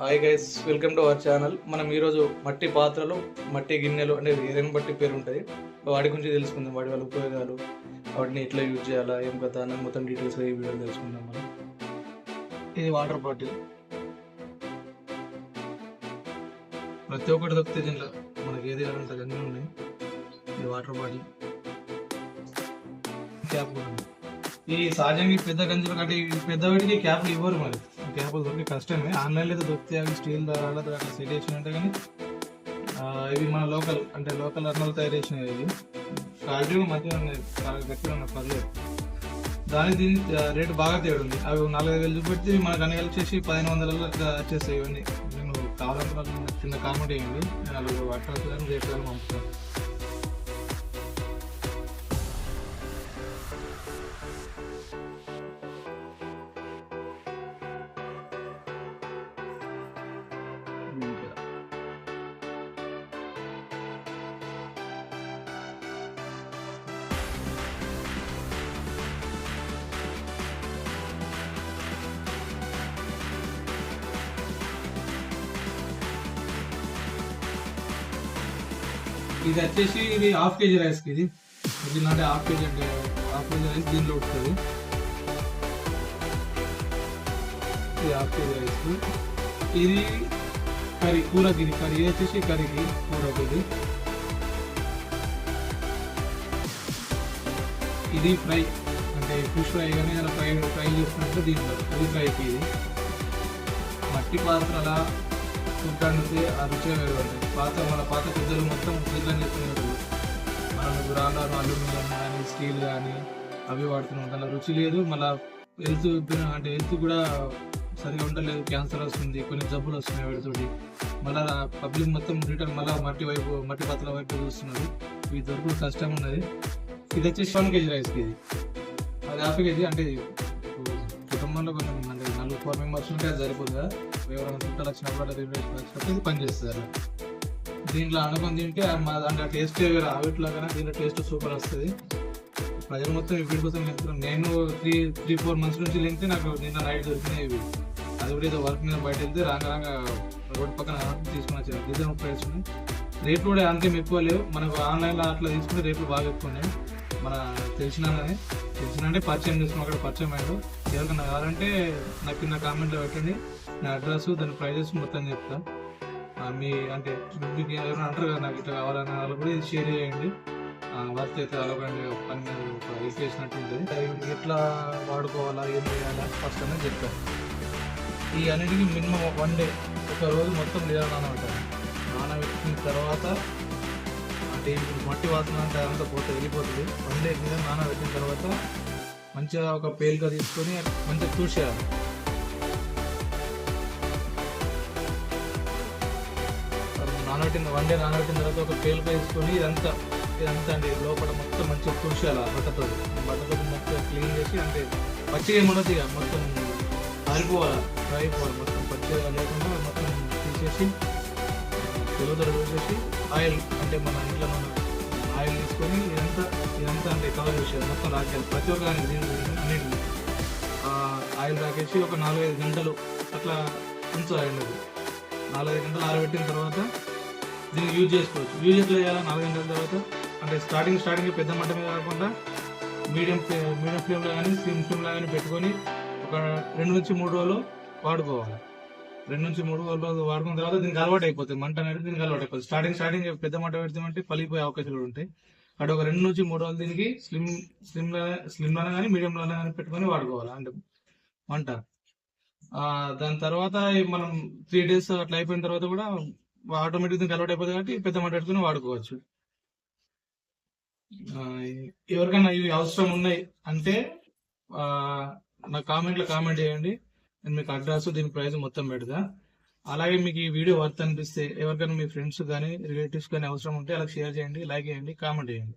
Hi guys welcome to our channel మనం ఈరోజు మట్టి పాత్రలు మట్టి గిన్నెలు అంటే ఏదైనా బట్టి పేరు ఉంటుంది. వాటి గురించి తెలుసుకుందాం వాటి వల్ల ఉపయోగాలు వాటిని ఎట్లా యూజ్ చేయాలా ఏం కదా అని మొత్తం డీటెయిల్స్గా ఈ వీడియో తెలుసుకుందాం మనం. ఇది వాటర్ బాటిల్ ప్రతి ఒక్కటి దొరికితే దీంట్లో. మనకి ఏది కావాలంటే అన్నీ ఉన్నాయి. ఇది వాటర్ బాటిల్ క్యాప్ కూడా ఈ సహజంగా పెద్ద గంజులు కంటే పెద్ద వీటికి క్యాప్లు ఇవ్వరు మరి. క్యాప్లు దొరికి కష్టమే. ఆన్లైన్లో అయితే దొరుకుతాయి అవి. స్టీల్ దారాలు అట్లా సెట్ చేసిన అంటే కానీ ఇవి మన లోకల్ అంటే లోకల్ అన్నలు తయారు చేసినవి ఇవి. క్వాలిటీ మంచిగా ఉన్నాయి. చాలా గట్టిగా ఉన్నాయి. పర్లేదు. దాని దీని రేటు బాగా తేడుంది. ఉంది అవి నాలుగైదు వేలు చూపెడితే మనకు అన్ని వచ్చేసి పదిహేను వందలలో వచ్చేస్తాయి ఇవన్నీ. నేను కావాలనుకున్న చిన్న కామెంట్ అయ్యింది నేను వాళ్ళు వాటర్ చేయాలని పంపుతాను. ఇది వచ్చేసి ఇది హాఫ్ కేజీ రైస్ ఇది ఇది. అంటే హాఫ్ కేజీ అంటే హాఫ్ కేజీ రైస్ దీనిలో ఉంటుంది. ఇది హాఫ్ కేజీ రైస్ ఇది కర్రీ కూరకి ఇది కర్రీ. ఇది వచ్చేసి కర్రీకి కూరకు ఇది ఇది ఫ్రై. అంటే ఫిష్ ఫ్రై కానీ అలా ఫ్రై ఫ్రై చేసినట్టు దీంట్లో ఇది ఫ్రైకి ఇది. మట్టి పాత్రల చూడటానికి ఆ రుచిగా వేరు పాత మన పాత పెద్దలు మొత్తం దీంట్లో చేసుకునేవారు మనం రాను అల్యూమినియం కానీ స్టీల్ కానీ అవి వాడుతున్నాం దానిలో రుచి లేదు మళ్ళీ హెల్త్ అంటే హెల్త్ కూడా సరిగా ఉండలేదు క్యాన్సర్ వస్తుంది కొన్ని జబ్బులు వస్తున్నాయి వాటితోటి. మళ్ళీ పబ్లిక్ మొత్తం రిటర్న్ మళ్ళీ మట్టి వైపు మట్టి పాత్రల వైపు చూస్తున్నారు. ఇవి దొరకడం కష్టం ఉన్నది. ఇది వచ్చేసి వన్ కేజీ రైస్కి ఇది అది హాఫ్ కేజీ అంటే కుటుంబంలో కొంచెం అంటే నలుగురు ఫోర్ మెంబర్స్ ఉంటే అది సరిపోతుందా ఎవరైనా చుట్టాలు వచ్చినప్పుడు అట్లా రిలేషన్ వచ్చినప్పుడు ఇది పనిచేస్తుంది అలా దీంట్లో అనుకుని తింటే మా అంటే టేస్ట్ వేరే ఆవిట్లో కన్నా దీంట్లో టేస్ట్ సూపర్ వస్తుంది. ప్రజలు మొత్తం వీడి కోసం వెళ్తున్నాను నేను త్రీ త్రీ ఫోర్ మంత్స్ నుంచి వెళ్తే నాకు నిన్న నైట్ దొరికినాయి ఇవి. అది కూడా ఏదో వర్క్ మీద బయట వెళ్తే రాగా రాగా రోడ్ పక్కన తీసుకుని వచ్చాను డిజైన్ ప్రైస్ ఉన్నాయి రేట్లు కూడా అంతేం ఎక్కువ లేవు. మనకు ఆన్లైన్లో అట్లా తీసుకుంటే రేట్లు బాగా ఎక్కువ ఉన్నాయి. మన తెలిసిన తెలిసిన అంటే పరిచయం చేసుకున్న. అక్కడ పరిచయం అయ్యాడు ఎవరికైనా కావాలంటే నాకు కింద కామెంట్లో పెట్టండి. నా అడ్రస్ దాని ప్రైజెస్ మొత్తం చెప్తా. మీ అంటే మీకు ఎవరైనా అంటారు కదా నాకు ఇట్లా కావాలన్న వాళ్ళు కూడా ఇది షేర్ చేయండి. వర్త్ అయితే అలవండి పని మీద ఒక చేసినట్టు ఉంటుంది. ఎట్లా వాడుకోవాలా ఏం చేయాలా ఫస్ట్ అనేది చెప్తాను ఈ అన్నిటికీ మినిమం వన్ డే ఒక రోజు మొత్తం నీళ్ళ నానబెట్టాలి నానబెట్టిన తర్వాత అంటే మట్టి వాసన అంటే అంతా పోతే వెళ్ళిపోతుంది. వన్ డే నీళ్ళ నానబెట్టిన తర్వాత మంచిగా ఒక పేలుగా తీసుకొని మంచిగా చూసేయాలి నానబెట్టిన వన్ డే నానబెట్టిన తర్వాత ఒక పేలుగా తీసుకొని ఇదంతా ఇదంతా అండి. లోపల మొత్తం మంచిగా తుడిచేయాలి ఆ బట్టతో. బట్టతో మొత్తం క్లీన్ చేసి అంటే పచ్చిగా ఏముండదు ఇక. మొత్తం ఆరిపోవాలి డ్రై మొత్తం పచ్చిగా లేకుండా మొత్తం తీసేసి తెలుగుతో చూసేసి ఆయిల్ అంటే మన ఇంట్లో మనం ఆయిల్ తీసుకొని ఇదంతా అంటే కవర్ చేసేది మొత్తం రాకేయాలి ప్రతి ఒక్క దానికి దీని అన్నింటిని ఆయిల్ రాకేసి ఒక నాలుగైదు గంటలు అట్లా ఉంచాలి ఎండకు నాలుగైదు గంటలు ఆరబెట్టిన తర్వాత దీన్ని యూజ్ చేసుకోవచ్చు. యూజ్ ఎట్లా చేయాలి? నాలుగు గంటల తర్వాత అంటే స్టార్టింగ్ స్టార్టింగ్ పెద్ద మంట మీద కాకుండా మీడియం మీడియం ఫ్లేమ్లో కానీ సిమ్ ఫ్లేమ్లో కానీ పెట్టుకొని ఒక రెండు నుంచి మూడు రోజులు వాడుకోవాలి. రెండు నుంచి మూడు రోజులు వాడుకున్న తర్వాత దీనికి అలవాటు అయిపోతుంది మంట అనేది దీనికి అలవాటు అయిపోతుంది స్టార్టింగ్ స్టార్టింగ్ పెద్ద మంట పెడితే పలిగిపోయే అవకాశాలు ఉంటాయి. అటు ఒక రెండు నుంచి మూడు రోజులు దీనికి స్లిమ్ స్లిమ్ స్లిమ్లోనే కానీ మీడియంలోనే కానీ పెట్టుకొని వాడుకోవాలి. అంటే వంట. దాని తర్వాత మనం త్రీ డేస్ అట్లా అయిపోయిన తర్వాత కూడా ఆటోమేటిక్ దీనికి అలవాటు అయిపోతుంది కాబట్టి పెద్ద మంట పెట్టుకుని వాడుకోవచ్చు. ఎవరికైనా ఇవి అవసరం ఉన్నాయి అంటే నా కామెంట్లో కామెంట్ చేయండి. నేను మీకు అడ్రస్ దీని ప్రైస్ మొత్తం పెడతా. అలాగే మీకు ఈ వీడియో వర్త్ అనిపిస్తే ఎవరికైనా మీ ఫ్రెండ్స్ కానీ రిలేటివ్స్ కానీ అవసరం ఉంటే అలా షేర్ చేయండి లైక్ చేయండి కామెంట్ చేయండి.